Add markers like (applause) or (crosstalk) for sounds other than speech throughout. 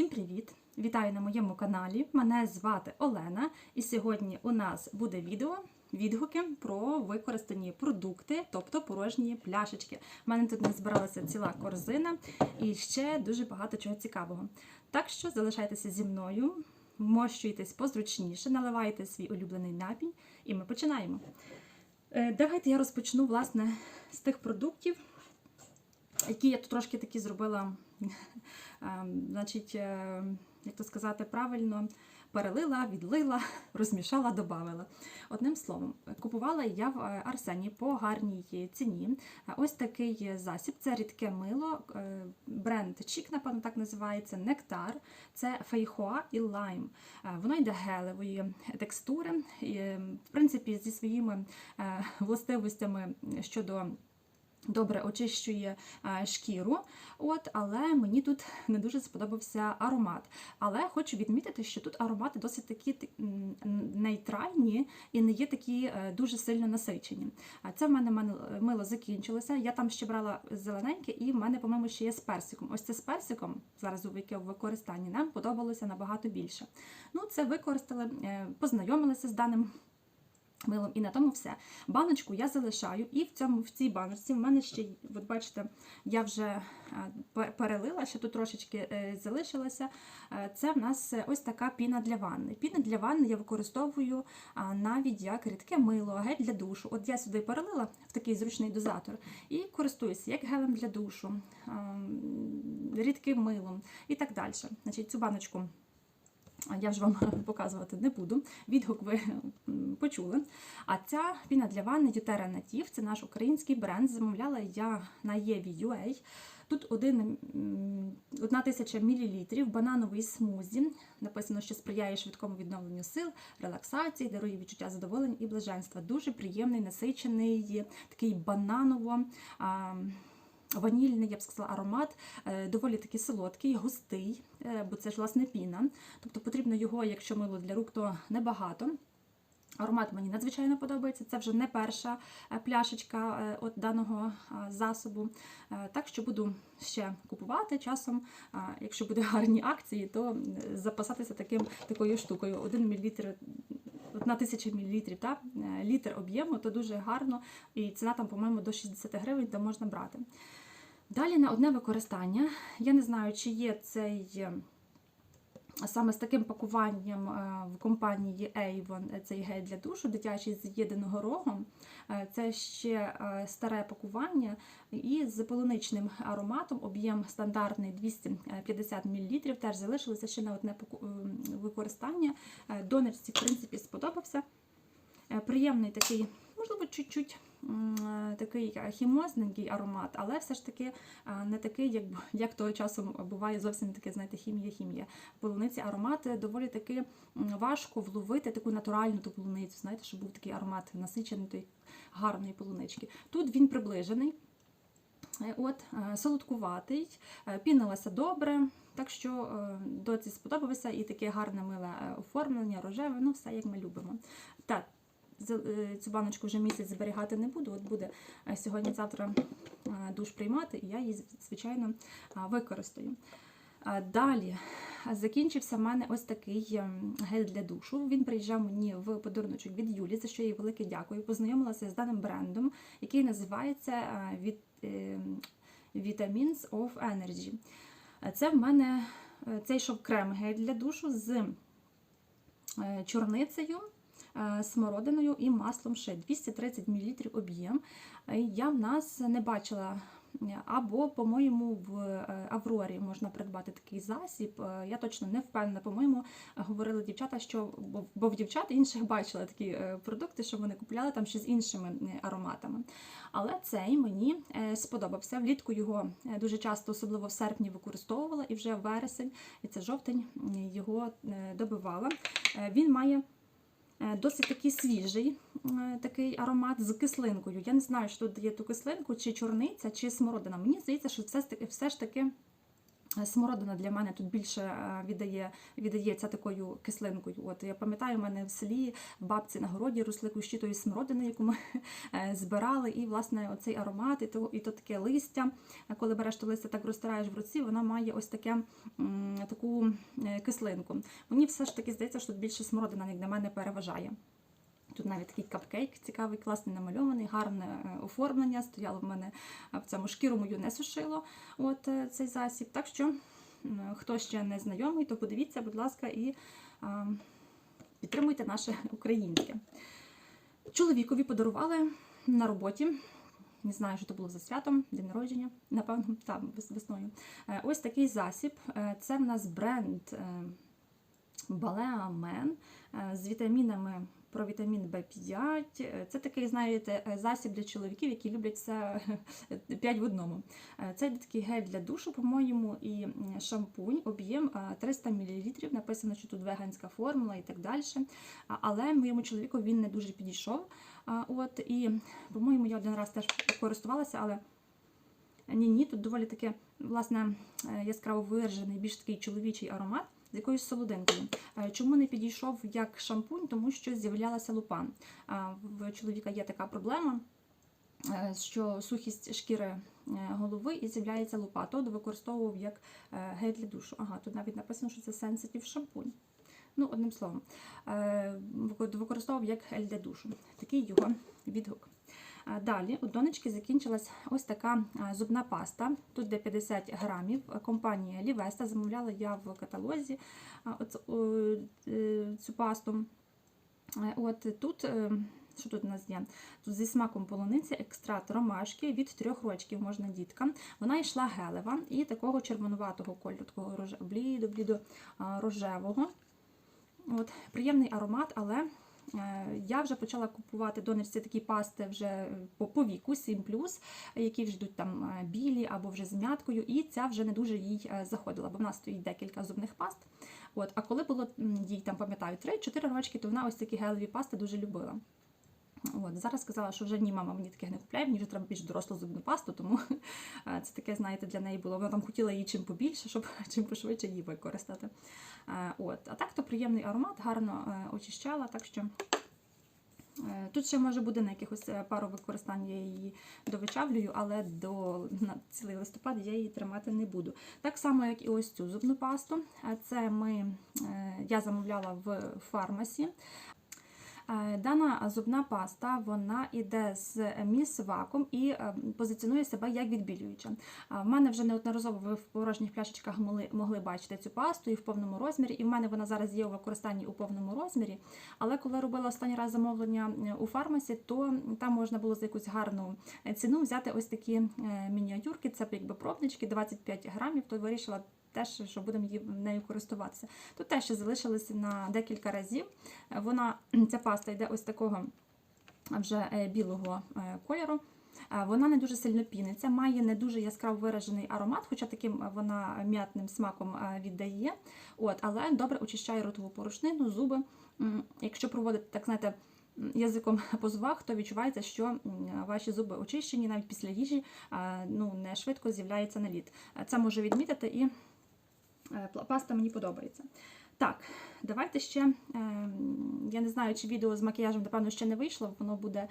Всім привіт! Вітаю на моєму каналі. Мене звати Олена, і сьогодні у нас буде відео. Відгуки про використані продукти, тобто порожні пляшечки. У мене тут назбиралася ціла корзина і ще дуже багато чого цікавого. Так що залишайтеся зі мною, вмощуйтесь позручніше, наливайте свій улюблений напій, і ми починаємо. Е, Давайте я розпочну власне з тих продуктів, які я тут трошки такі зробила, (laughs) значить, е, як то сказати правильно, перелила, відлила, (laughs) розмішала, додавила. Одним словом, купувала я в е, Арсені по гарній ціні. Ось такий засіб це рідке мило, е, бренд Чік, напевно, так називається, Нектар. Це фейхоа і лайм. Воно йде гелевої текстури, в принципі, зі своїми властивостями щодо. Добре очищує е, шкіру, от, але мені тут не дуже сподобався аромат. Але хочу відмітити, що тут аромати досить такі нейтральні і не є такі е, дуже сильно насичені. Це в мене мило закінчилося. Я там ще брала зелененьке, і в мене, по-моєму, ще є з персиком. Ось це з персиком, зараз у яке в використанні, нам подобалося набагато більше. Ну, це використали, е, познайомилися з даним милом, і на тому все. Баночку я залишаю, і в цьому в цій баночці в мене ще, от бачите, я вже е, перелила, ще тут трошечки е, залишилося. Е, Це в нас ось така піна для ванни. Піна для ванни я використовую навіть як рідке мило, гель для душу. От я сюди перелила в такий зручний дозатор і користуюся як гелем для душу, ем, рідким милом і так далі. Значить, цю баночку. Я вже вам (laughs) показувати не буду. Відгук ви почули. А ця піна для ванни Ютера Натів це наш український бренд. Замовляла я на Єві.ua. Тут один, м, одна тисяча мілілітрів, банановий смузі. Написано, що сприяє швидкому відновленню сил, релаксації, дарує відчуття задоволення і блаженства. Дуже приємний, насичений, такий бананово. Ванільний, я б сказала, аромат е, доволі таки солодкий, густий, е, бо це ж власне піна. Тобто потрібно його, якщо мило для рук, то небагато. Аромат мені надзвичайно подобається. Це вже не перша е, пляшечка от даного засобу. Так що буду ще купувати часом. Якщо буде гарні акції, то запасатися таким, такою штукою. Один мілілітр Одна тисяча мілілітрів, та, е, літр об'єму, то дуже гарно, і ціна там, по-моєму, до 60 гривень, де можна брати. Далі на одне використання. Я не знаю, чи є цей е, саме з таким пакуванням е, в компанії Avon е, цей гель для душу, дитячий з єдиного рогом. Е, Це ще старе пакування і з полуничним ароматом. Об'єм стандартний 250 мл. Теж залишилося ще на одне використання. Донечці, в принципі, сподобався. Приємний такий, можливо, чуть-чуть такий е, хімозненький аромат, але все ж таки е, не такий, як, як того часом буває зовсім таке, знаєте, хімія-хімія. Полуниці аромат доволі таки важко вловити таку натуральну ту полуницю, знаєте, щоб був такий аромат насичений тої гарної полунички. Тут він приближений. Е, От, солодкуватий, пінилася добре, так що доці сподобалося і таке гарне миле оформлення, рожеве, ну все як ми любимо. Так, цю баночку вже місяць зберігати не буду. От буде е, сьогодні-завтра е, душ приймати, і я її, звичайно, е, використаю. Далі е, закінчився в мене ось такий гель для душу. Він приїжджав мені в подаруночок від Юлі, за що їй велике дякую. Познайомилася з даним брендом, який називається е, Vitamins of Energy. Е, Це в мене е, цей йшов крем гель для душу з е, чорницею, е, смородиною і маслом ще 230 мл об'єм. Е, Я в нас не бачила. е, Або, по-моєму, в е, Аврорі можна придбати такий засіб. Е, Я точно не впевнена. По-моєму, говорили дівчата, що бо- в дівчат інших бачила такі е, продукти, що вони купляли там ще з іншими е, ароматами. Але цей мені е, сподобався. Влітку його е, дуже часто, особливо в серпні, використовувала, і вже в вересень, і це жовтень, його е, добивала. Е, Він має е, досить такий свіжий е, такий аромат з кислинкою. Я не знаю, що тут дає ту кислинку, чи чорниця, чи смородина. Мені здається, що це все ж таки Смородина для мене тут більше е, віддає, віддається такою кислинкою. От я пам'ятаю, у мене в селі бабці на городі росли кущі тої смородини, яку ми е, збирали. І власне оцей аромат, і то, і то таке листя. Коли береш то листя, так розтираєш в руці, вона має ось таке таку е, кислинку. Мені все ж таки здається, що тут більше смородина як для мене переважає. Тут навіть такий капкейк цікавий, класний намальований, гарне е, оформлення. Стояло в мене е, в цьому шкіру мою не сушило от е, цей засіб. Так що, хто ще не знайомий, то подивіться, будь ласка, і підтримуйте наше українське. Чоловікові подарували на роботі. Не знаю, що це було за святом, день народження, напевно, там весною. Ось такий засіб. Це в нас бренд Balea Men з вітамінами про вітамін В5. Е, Це такий, знаєте, е, засіб для чоловіків, які люблять все 5 в одному. Е, Це такий гель для душу, по-моєму, і шампунь, об'єм е, 300 мл. Написано, що тут веганська формула і так далі. Але моєму чоловіку він не дуже підійшов. От, і, по-моєму, я один раз теж користувалася, але ні, ні, тут доволі таке, власне, е, яскраво виражений, більш такий чоловічий аромат з якоюсь солодинкою. Е, Чому не підійшов як шампунь? Тому що з'являлася лупа. А, В чоловіка є така проблема, е, що сухість шкіри е, голови і з'являється лупа. То використовував як е, гель для душу. Ага, тут навіть написано, що це sensitive шампунь. Ну, одним словом, е, використовував як гель для душу. Такий його відгук. Далі у донечки закінчилась ось така зубна паста. Тут де 50 грамів. Компанія Лівеста замовляла я в каталозі е, цю пасту. Е, От тут. е, Що тут у нас є? Тут зі смаком полуниці, екстракт ромашки від трьох рочків можна діткам. Вона йшла гелева і такого червонуватого кольору, такого блідо-блідо-рожевого. От, приємний аромат, але я вже почала купувати донечці такі пасти вже по, по віку 7 які вже йдуть там е, білі або вже з м'яткою, і ця вже не дуже їй е, заходила, бо в нас стоїть декілька зубних паст. От, а коли було їй там, пам'ятаю, 3-4 рочки, то вона ось такі гелеві пасти дуже любила. От, зараз сказала, що вже ні, мама мені таких не купляє, мені вже треба більш дорослу зубну пасту, тому (laughs) е, це таке, знаєте, для неї було. Вона там хотіла її чим побільше, щоб (laughs) чим пошвидше її використати. Е, От. А так то приємний аромат, гарно е, очищала, так що. Тут ще може буде на якихось пару використань, я її довичавлюю, але до на цілий листопад я її тримати не буду. Так само, як і ось цю зубну пасту. Це ми, я замовляла в фармасі. Е, Дана зубна паста вона йде з міс-ваком і е, позиціонує себе як відбілююча. В мене вже неодноразово ви в порожніх пляшечках могли, могли бачити цю пасту і в повному розмірі. І в мене вона зараз є у використанні у повному розмірі. Але коли робила останній раз замовлення е, у фармасі, то там можна було за якусь гарну е, ціну взяти ось такі е, мініатюрки. Це якби пробнички, 25 грамів. То вирішила теж, що будемо нею користуватися. Тут теж ще залишилося на декілька разів. Е, Вона ця паста йде ось такого вже е, білого е, кольору. Е, Вона не дуже сильно піниться, має не дуже яскраво виражений аромат, хоча таким е, вона м'ятним смаком е, віддає. От, але добре очищає ротову порушнину, зуби. Якщо проводити, так знаєте, язиком по зубах, то відчувається, що ваші зуби очищені навіть після їжі е, ну, не швидко з'являється наліт. Е, Це можу відмітити і е, паста мені подобається. Так, давайте ще. е, Я не знаю, чи відео з макіяжем, напевно, ще не вийшло. Воно буде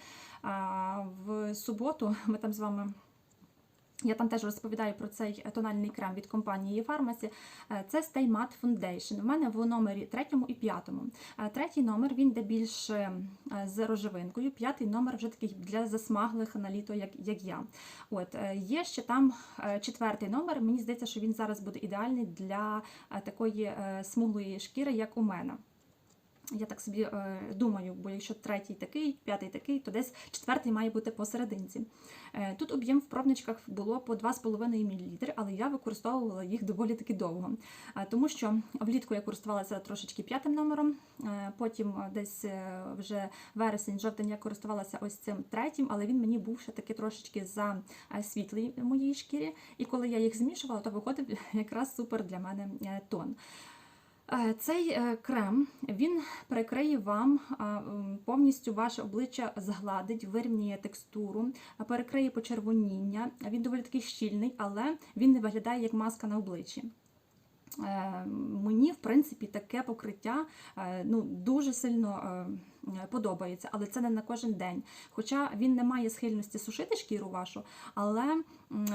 в суботу. Ми там з вами. Я там теж розповідаю про цей тональний крем від компанії Pharmacy. Е, Це Stay Matte Foundation. У мене в номері третьому і п'ятому. Е, Третій номер він йде більше е, з рожевинкою. П'ятий номер вже такий для засмаглих на літо, як, як я. От е, є ще там е, четвертий номер. Мені здається, що він зараз буде ідеальний для е, такої е, смуглої шкіри, як у мене. Я так собі е, думаю, бо якщо третій такий, п'ятий такий, то десь четвертий має бути посерединці. Е, тут об'єм в пробничках було по 2,5 мл, але я використовувала їх доволі таки довго. Е, тому що влітку я користувалася трошечки п'ятим номером, е, потім е, десь е, вже вересень, жовтень я користувалася ось цим третім, але він мені був ще таки трошечки за е, світлий моїй шкірі. І коли я їх змішувала, то виходив (laughs) якраз супер для мене тон. Е, Цей е, крем він перекриє вам повністю ваше обличчя згладить, вирівнює текстуру, перекриє почервоніння. Він доволі такий щільний, але він не виглядає як маска на обличчі. Е, Мені, в принципі, таке покриття ну, дуже сильно подобається, але це не на кожен день. Хоча він не має схильності сушити шкіру вашу, але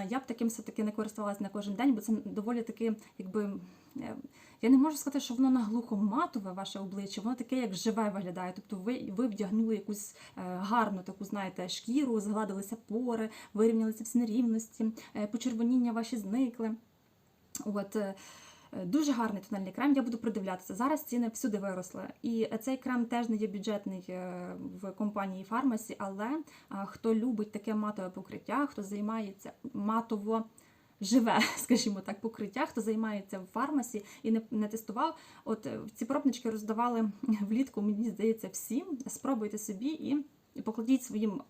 я б таким все-таки не користувалася на кожен день, бо це доволі таки, якби. Е, Я не можу сказати, що воно наглухо матове ваше обличчя, воно таке, як живе виглядає. Тобто ви, ви вдягнули якусь е, гарну таку, знаєте, шкіру, згладилися пори, вирівнялися всі нерівності, е, почервоніння ваші зникли. От, Дуже гарний тональний крем, я буду придивлятися. Зараз ціни всюди виросли. І цей крем теж не є бюджетний в компанії Фармасі, але хто любить таке матове покриття, хто займається матово живе, (laughs) скажімо так, покриття, хто займається в фармасі і не, не тестував. От е, ці пробнички роздавали (laughs) влітку, мені здається, всім. Спробуйте собі і, і покладіть своїм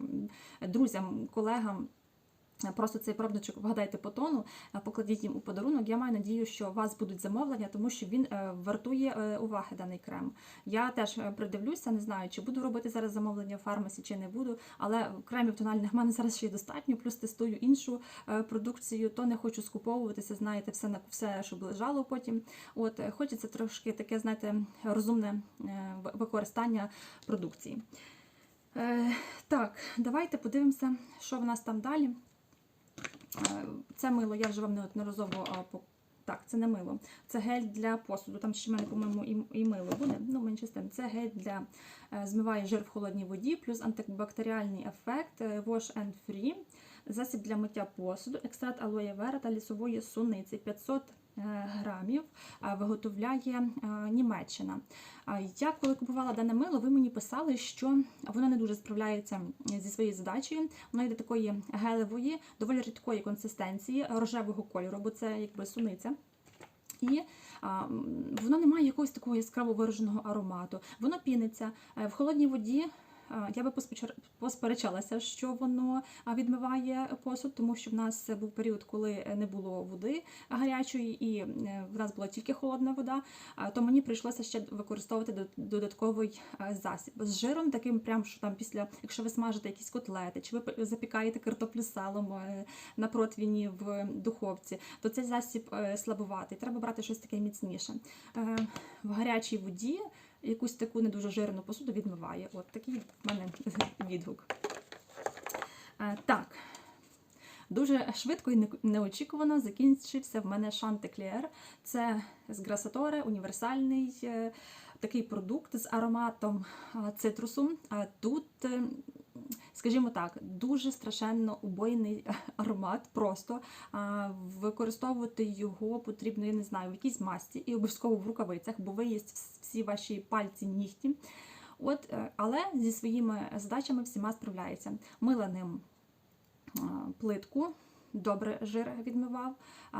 друзям, колегам. Просто цей пробничок вгадайте по тону, е, покладіть їм у подарунок. Я маю надію, що у вас будуть замовлення, тому що він е, вартує е, уваги даний крем. Я теж придивлюся, не знаю, чи буду робити зараз замовлення в фармасі, чи не буду. Але кремів тональних в мене (laughs) зараз ще й достатньо, плюс тестую іншу продукцію, то не хочу скуповуватися, знаєте, все на все, щоб лежало потім. От хочеться трошки таке, знаєте, розумне використання продукції. Так, давайте подивимося, що в нас там далі. Е, Це мило, я вже вам неодноразово так, це не мило. Це гель для посуду. Там ще в мене, по-моєму, і, і мило буде. Ну, менше з тим. Це гель для е, змиває жир в холодній воді, плюс антибактеріальний ефект, е, wash and free, засіб для миття посуду, екстракт алоє вера та лісової суниці 500 е, грамів е, виготовляє е, Німеччина. Я коли купувала дане мило, ви мені писали, що воно не дуже справляється зі своєю задачею. Воно йде такої гелевої, доволі рідкої консистенції, рожевого кольору, бо це якби суниця. І а, воно не має якогось такого яскраво вираженого аромату. Воно піниться Е, в холодній воді. А, Я би посперечалася, що воно відмиває посуд, тому що в нас був період, коли не було води гарячої, і е, в нас була тільки холодна вода. То мені прийшлося ще використовувати додатковий е, засіб з жиром, таким прям, що там після, якщо ви смажите якісь котлети, чи ви запікаєте картоплю салом е, на противні в духовці, то цей засіб е, слабуватий. Треба брати щось таке міцніше. Е, В гарячій воді якусь таку не дуже жирну посуду відмиває. От такий в мене (laughs) відгук. Е, Так. Дуже швидко і неочікувано закінчився в мене Шантеклєр. Це з Грасаторе, універсальний е, такий продукт з ароматом е, цитрусу. Тут, скажімо так, дуже страшенно убойний (laughs) аромат. Просто використовувати його потрібно, я не знаю, в якійсь масці і обов'язково в рукавицях, бо виїсть всі ваші пальці, нігті. От, е, але зі своїми задачами всіма справляється. Мила ним плитку, добре жир відмивав,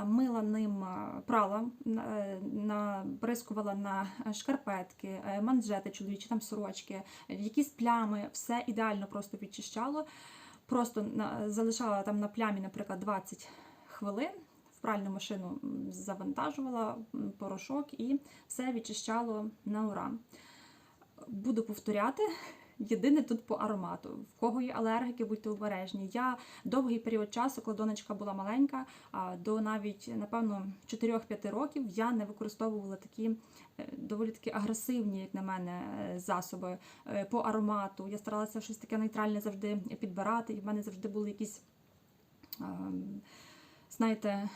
мила ним прала, е, набризкувала на шкарпетки, е, манжети чоловічі, там сорочки, якісь плями, все ідеально просто відчищало. Просто залишала там на плямі, наприклад, 20 хвилин. В пральну машину завантажувала порошок і все відчищало на ура. Буду повторяти. Єдине тут по аромату. В кого є алергіки, будьте обережні. Я довгий період часу, коли донечка була маленька, до навіть, напевно, 4-5 років я не використовувала такі е, доволі такі агресивні, як на мене, е, засоби е, по аромату. Я старалася щось таке нейтральне завжди підбирати, і в мене завжди були якісь, ем, знаєте,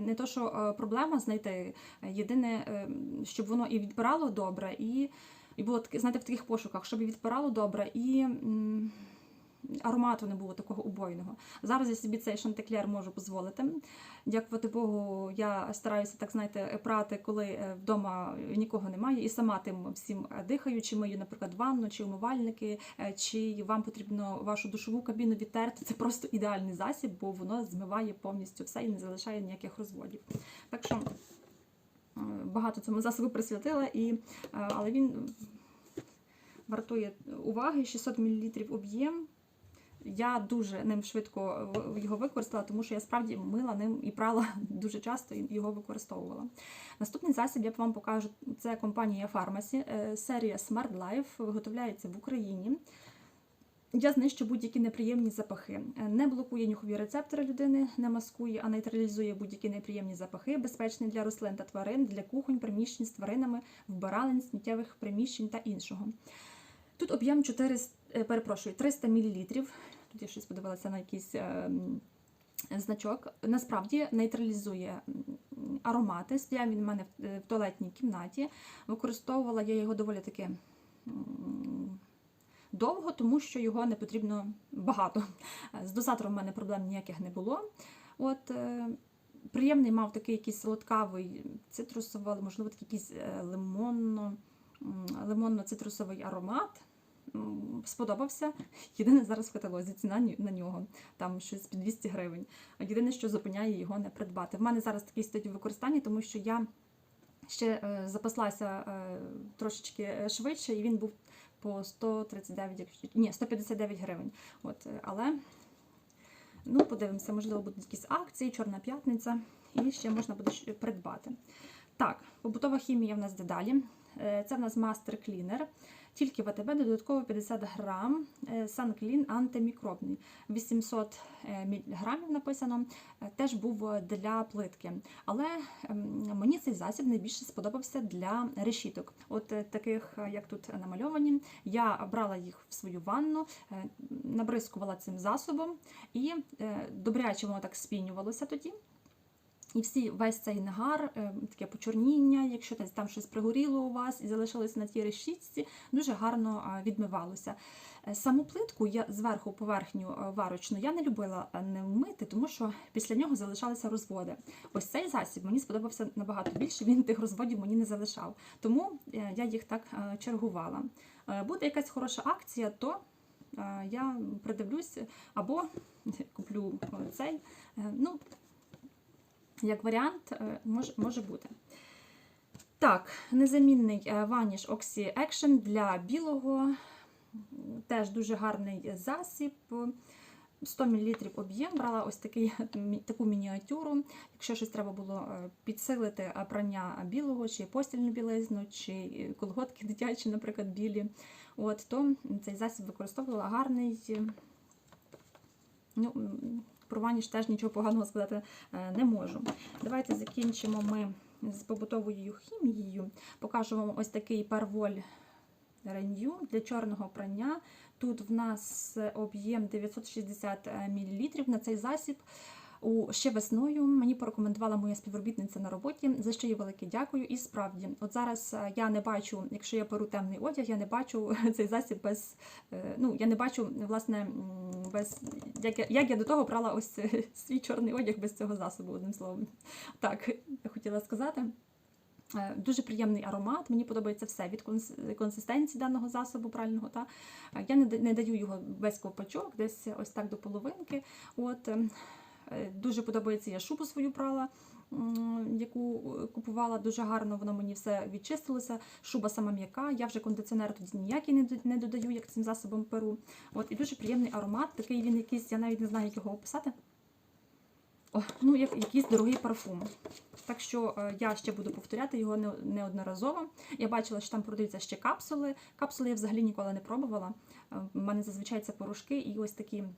не то, що проблема, знаєте, єдине, е, щоб воно і відбирало добре, і, і було таке, знаєте, в таких пошуках, щоб і відбирало добре, і аромату не було такого убойного. Зараз я собі цей шантеклер можу дозволити. Дякувати Богу, я стараюся так, знаєте, прати, коли е, вдома нікого немає, і сама тим всім дихаю, чи мию, наприклад, ванну, чи умивальники, е, чи вам потрібно вашу душову кабіну відтерти. Це просто ідеальний засіб, бо воно змиває повністю все і не залишає ніяких розводів. Так що багато цьому засобу присвятила, і, е, але він вартує уваги 600 мл об'єм. Я дуже ним швидко його використала, тому що я справді мила ним і прала (laughs) дуже часто і його використовувала. Наступний засіб я вам покажу. Це компанія Pharmacy, е, серія Smart Life, виготовляється в Україні. Я знищу будь-які неприємні запахи. Е, Не блокує нюхові рецептори людини, не маскує, а нейтралізує будь-які неприємні запахи, безпечні для рослин та тварин, для кухонь, приміщень з тваринами, вбиралень, сміттєвих приміщень та іншого. Тут об'єм 400, е, перепрошую, 300 мл. Тут я щось подивилася на якийсь е, значок. Насправді нейтралізує аромати. Стояв він у мене в, е, туалетній кімнаті. Використовувала я його доволі таки довго, тому що його не потрібно багато. З дозатором в мене проблем ніяких не було. От, е, приємний мав такий якийсь солодкавий цитрусовий, можливо, такий якийсь е, лимонно, лимонно-цитрусовий аромат. Сподобався. Єдине зараз в каталозі ціна на нього, там щось під 200 гривень. Єдине, що зупиняє його не придбати. В мене зараз такий стоїть у використанні, тому що я ще е, запаслася трошечки швидше, і він був по 139, ні, 159 гривень. От, е, але ну, подивимося, можливо, будуть якісь акції, Чорна п'ятниця, і ще можна буде придбати. Так, побутова хімія в нас де далі. Е, Це в нас Master Cleaner. Тільки в АТБ додатково 50 грам е, SunClean антимікробний. 800 е, міліграмів написано. Е, Теж був е, для плитки. Але ем, мені цей засіб найбільше сподобався для решіток. От е, таких, е, як тут намальовані, я брала їх в свою ванну, е, набризкувала цим засобом, і е, добряче воно так спінювалося тоді. І всі весь цей нагар, е, таке почорніння, якщо там щось пригоріло у вас і залишилось на тій решітці, дуже гарно відмивалося. Е, Саму плитку я зверху поверхню е, варочну я не любила не мити, тому що після нього залишалися розводи. Ось цей засіб мені сподобався набагато більше. Він тих розводів мені не залишав. Тому я їх так чергувала. Буде якась хороша акція, то я придивлюсь або куплю цей. Ну, як варіант, е, може, може бути. Так, незамінний е, Vanish Oxy Action для білого. Теж дуже гарний засіб. 100 мл об'єм. Брала ось такий, таку мініатюру. Якщо щось треба було е, підсилити прання білого, чи постільну білизну, чи колготки дитячі, наприклад, білі. От, то цей засіб використовувала гарний. Ну, про ваніш теж нічого поганого сказати е, не можу. Давайте закінчимо ми з побутовою хімією. Покажу вам ось такий парволь Renew для чорного прання. Тут в нас об'єм 960 мл на цей засіб. У ще весною мені порекомендувала моя співробітниця на роботі, за що їй велике дякую. І справді, от зараз е, я не бачу, якщо я беру темний одяг, я не бачу (laughs) цей засіб без. е, Ну, я не бачу, власне, без як я, як я до того брала ось (laughs) свій чорний одяг без цього засобу, одним словом. Так, хотіла сказати. Е, Дуже приємний аромат, мені подобається все від консистенції даного засобу прального. Та? Я не, даю його весь ковпачок, десь ось так до половинки. От, е, е, дуже подобається, я шубу свою прала, яку е, купувала дуже гарно, воно мені все відчистилося. Шуба сама м'яка, я вже кондиціонер тоді ніякий не, додаю, як цим засобом перу. От, і дуже приємний аромат, такий він якийсь, я навіть не знаю, як його описати. О, ну, як якийсь дорогий парфум. Так що е, я ще буду повторяти його не- неодноразово. Я бачила, що там продаються ще капсули. Капсули я взагалі ніколи не пробувала. Е, У мене зазвичай це порошки і ось такі е,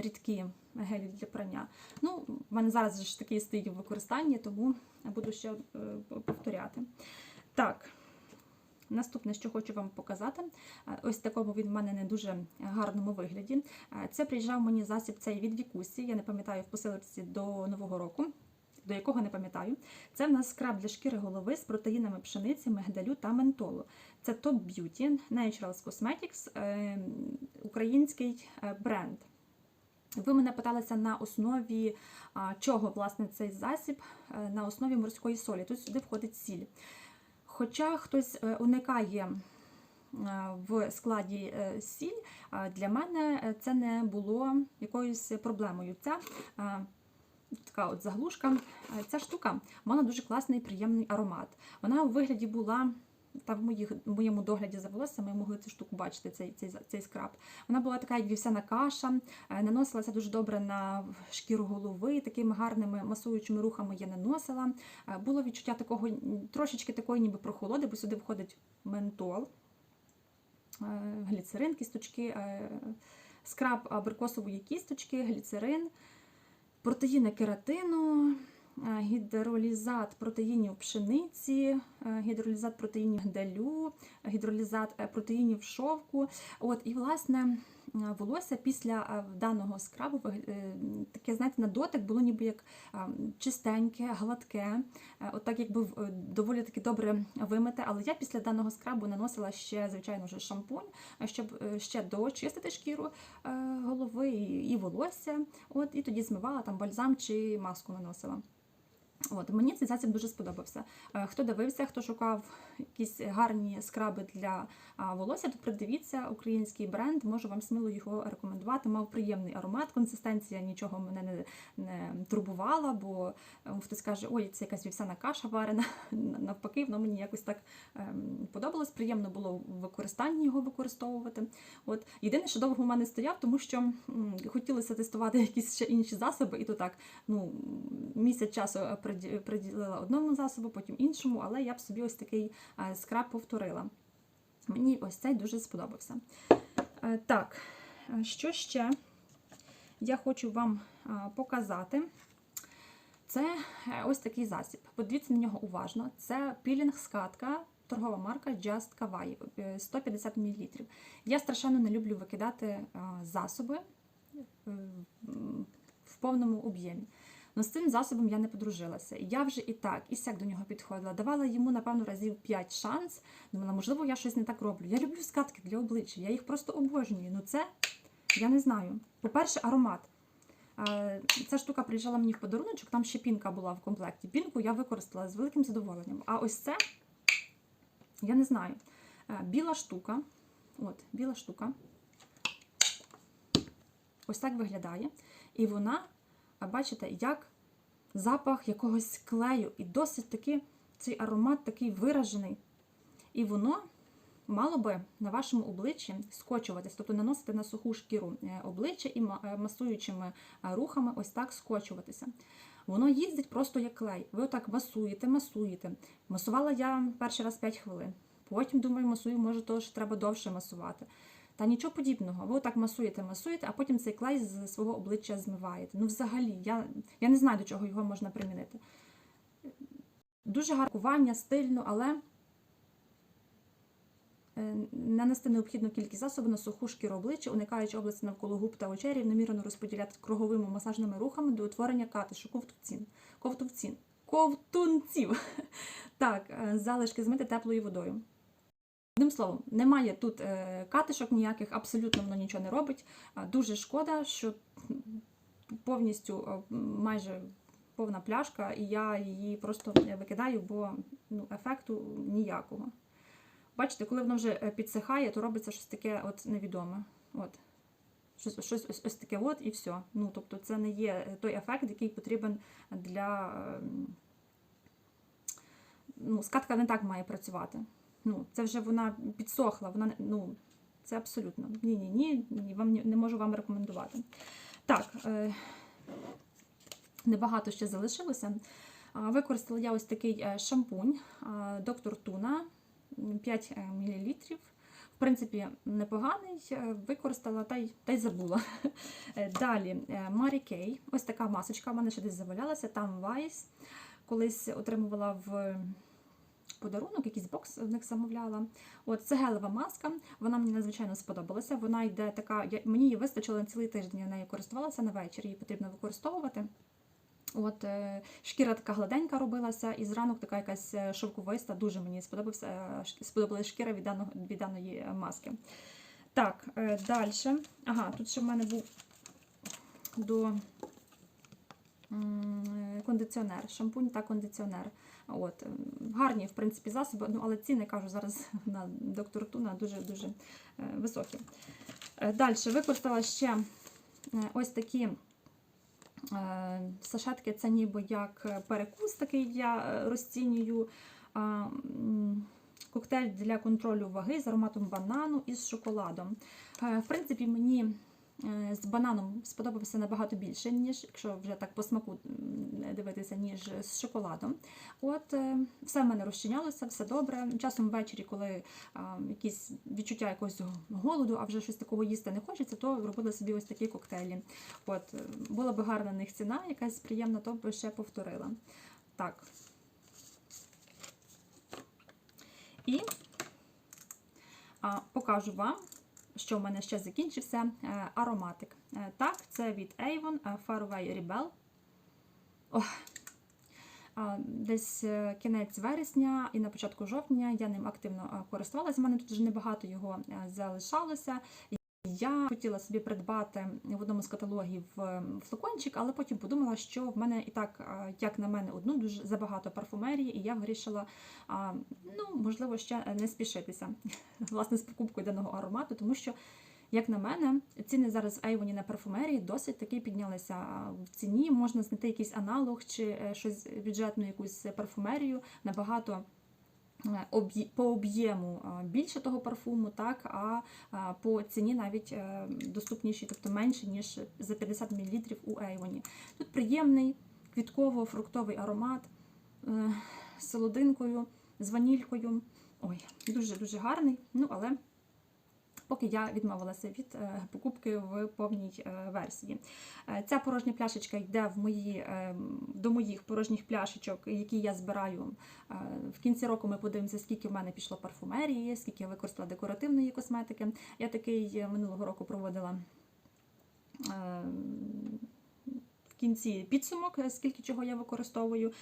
рідкі гелі для прання. Ну, в мене зараз ж такий стоїть в використанні, тому буду ще е, повторяти. Так. Наступне, що хочу вам показати, е, ось такому він в мене не дуже гарному вигляді. Е, Це приїжджав мені засіб цей від Вікусі, я не пам'ятаю в посилці до Нового року, до якого не пам'ятаю. Це в нас скраб для шкіри голови з протеїнами пшениці, мигдалю та ментолу. Це Top Beauty Naturals Cosmetics, е, український е, бренд. Ви мене питалися на основі чого власне цей засіб, Е, на основі морської солі. Тут сюди входить сіль. Хоча хтось е, уникає е, в складі сіль, для мене це не було якоюсь проблемою. Ця е, така от заглушка, ця штука, вона дуже класний, приємний аромат. Вона у вигляді була та в, моїх, моєму догляді за волоссям ми могли цю штуку бачити, цей, цей, цей скраб. Вона була така, як вівсяна каша, е, наносилася дуже добре на шкіру голови, такими гарними масуючими рухами я наносила. Е, Було відчуття такого трошечки такої, ніби прохолоди, бо сюди входить ментол, е, гліцерин, кісточки, скраб абрикосової кісточки, гліцерин, протеїни кератину, гідролізат протеїнів пшениці, е, гідролізат протеїнів гдалю, гідролізат е, протеїнів шовку. От, і, власне, е, волосся після е, даного скрабу е, таке, знаєте, на дотик було ніби як е, чистеньке, гладке, е, от так якби е, доволі таки добре вимите. Але я після даного скрабу наносила ще, звичайно ж, шампунь, е, щоб е, ще дочистити шкіру е, голови і волосся. От, і тоді змивала там бальзам чи маску наносила. От, мені цей засіб дуже сподобався. Е, Хто дивився, хто шукав якісь гарні скраби для волосся, то придивіться український бренд, можу вам сміло його рекомендувати. Мав приємний аромат, консистенція нічого мене не, не турбувала, бо е, хтось каже, ой, це якась вівсяна каша варена. (laughs) Навпаки, воно мені якось так ем, подобалось. Приємно було в його використовувати. От єдине, що довго у мене стояв, тому що хотілося тестувати (laughs) якісь ще інші засоби, і то так, ну місяць часу е, приділила одному засобу, потім іншому, але я б собі ось такий е, скраб повторила. Мені ось цей дуже сподобався. Е, Так, е, що ще я хочу вам показати? Це ось такий засіб. Подивіться на нього уважно. Це пілінг-скатка, торгова марка Just Kawaii, е, 150 мл. Я страшенно не люблю викидати засоби в повному об'ємі. Ну, з цим засобом я не подружилася. Я вже і так, і сяк до нього підходила. Давала йому, напевно, разів 5 шанс. Думала, можливо, я щось не так роблю. Я люблю скатки для обличчя, я їх просто обожнюю. Ну це я не знаю. По-перше, аромат. Ця штука приїжджала мені в подаруночок, там ще пінка була в комплекті. Пінку я використала з великим задоволенням. А ось це, я не знаю. Е, Біла штука. От, біла штука. Ось так виглядає. І вона, бачите, як запах якогось клею. І досить таки цей аромат такий виражений. І воно мало би на вашому обличчі скочуватись, тобто наносити на суху шкіру е, обличчя і е, масуючими е, рухами ось так скочуватися. Воно їздить просто як клей. Ви отак масуєте, масуєте. Масувала я перший раз 5 хвилин. Потім, думаю, масую, може, то ж треба довше масувати. Та нічого подібного. Ви отак масуєте, масуєте, а потім цей клей з свого обличчя змиваєте. Ну, взагалі, я, я не знаю, до чого його можна примінити. Дуже гарне пакування, стильно, але е, нанести необхідну кількість засобу на суху шкіру обличчя, уникаючи області навколо губ та очей, рівномірно розподіляти круговими масажними рухами до утворення катишу, ковтовцін. Ковтовцін. Ковтунців. (laughs) Так, е, залишки змити теплою водою. Одним словом, немає тут е, катишок ніяких, абсолютно воно нічого не робить. Дуже шкода, що повністю е, майже повна пляшка, і я її просто викидаю, бо ну, ефекту ніякого. Бачите, коли воно вже е, підсихає, то робиться щось таке от невідоме. От. Щось, щось ось, ось таке от і все. Ну, тобто це не є той ефект, який потрібен для. ем, Ну, скатка не так має працювати. Ну, це вже вона підсохла, вона ну, це абсолютно. Ні, ні, вам не- можу вам рекомендувати. Так, е, небагато ще залишилося. Використала я ось такий е, шампунь доктор Туна 5 мл. В принципі, непоганий. е, Використала та й, та й забула. Е, Далі Марі Кей. Ось така масочка, в мене ще десь завалялася, там Вайс. Колись отримувала в подарунок, якийсь бокс в них замовляла. От це гелева маска. Вона мені надзвичайно сподобалася. Вона йде така, я, мені її вистачило на цілий тиждень. Я нею користувалася на вечір, її потрібно використовувати. От е, шкіра така гладенька робилася, і зранок така якась е, шовковиста. Дуже мені сподобався, е, сподобалась шкіра від, даного, від даної маски. Так, далі. Ага, тут ще в мене був до кондиціонер, шампунь та кондиціонер. От, гарні, в принципі, засоби, ну, але ціни, кажу, зараз (laughs) на доктор Туна дуже-дуже е, високі. Далі використала ще е, ось такі е, сашетки, це ніби як перекус такий я е, розцінюю. Коктейль для контролю ваги з ароматом банану і з шоколадом. Е, В принципі, мені е, з бананом сподобався набагато більше, ніж якщо вже так по смаку дивитися, ніж з шоколадом. От е, все в мене розчинялося, все добре. Часом ввечері, коли якісь відчуття якогось голоду, а вже щось такого їсти не хочеться, то робила собі ось такі коктейлі. От е, була б гарна на них ціна, якась приємна, то б ще повторила. Так. І а, покажу вам, що в мене ще закінчився е, ароматик. Е, Так, це від Avon е, Faraway Rebel. Ох. Десь кінець вересня і на початку жовтня я ним активно користувалася. У мене тут вже небагато його залишалося. Я хотіла собі придбати в одному з каталогів е, флакончик, але потім подумала, що в мене і так, як на мене, одну дуже забагато парфумерії, і я вирішила, ну, можливо, ще не спішитися (laughs) власне з покупкою даного аромату, тому що, як на мене, ціни зараз в Avon на парфумерії досить таки піднялися в ціні. Можна знайти якийсь аналог чи е, щось бюджетну якусь парфумерію набагато. Е, По об'єму більше того парфуму, так, а а, по ціні навіть е, доступніші, тобто менше, ніж за 50 мл у Avon. Тут приємний квітково-фруктовий аромат е, з солодинкою, з ванількою. Ой, дуже-дуже гарний. Ну, але поки я відмовилася від е, покупки в повній е, версії. Е, Ця порожня пляшечка йде в мої, до моїх порожніх пляшечок, які я збираю. В кінці року ми подивимося, скільки в мене пішло парфумерії, скільки я використала декоративної косметики. Я такий минулого року проводила. В кінці підсумок, скільки чого я використовую.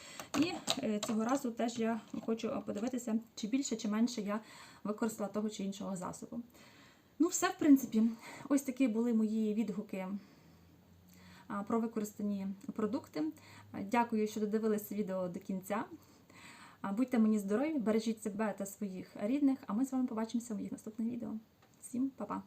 І цього разу теж я хочу подивитися, чи більше, чи менше я використала того чи іншого засобу. Ну, все, в принципі, ось такі були мої відгуки про використані продукти. Дякую, що додивилися відео до кінця. Будьте мені здорові, бережіть себе та своїх рідних, а ми з вами побачимося в моїх наступних відео. Всім па-па!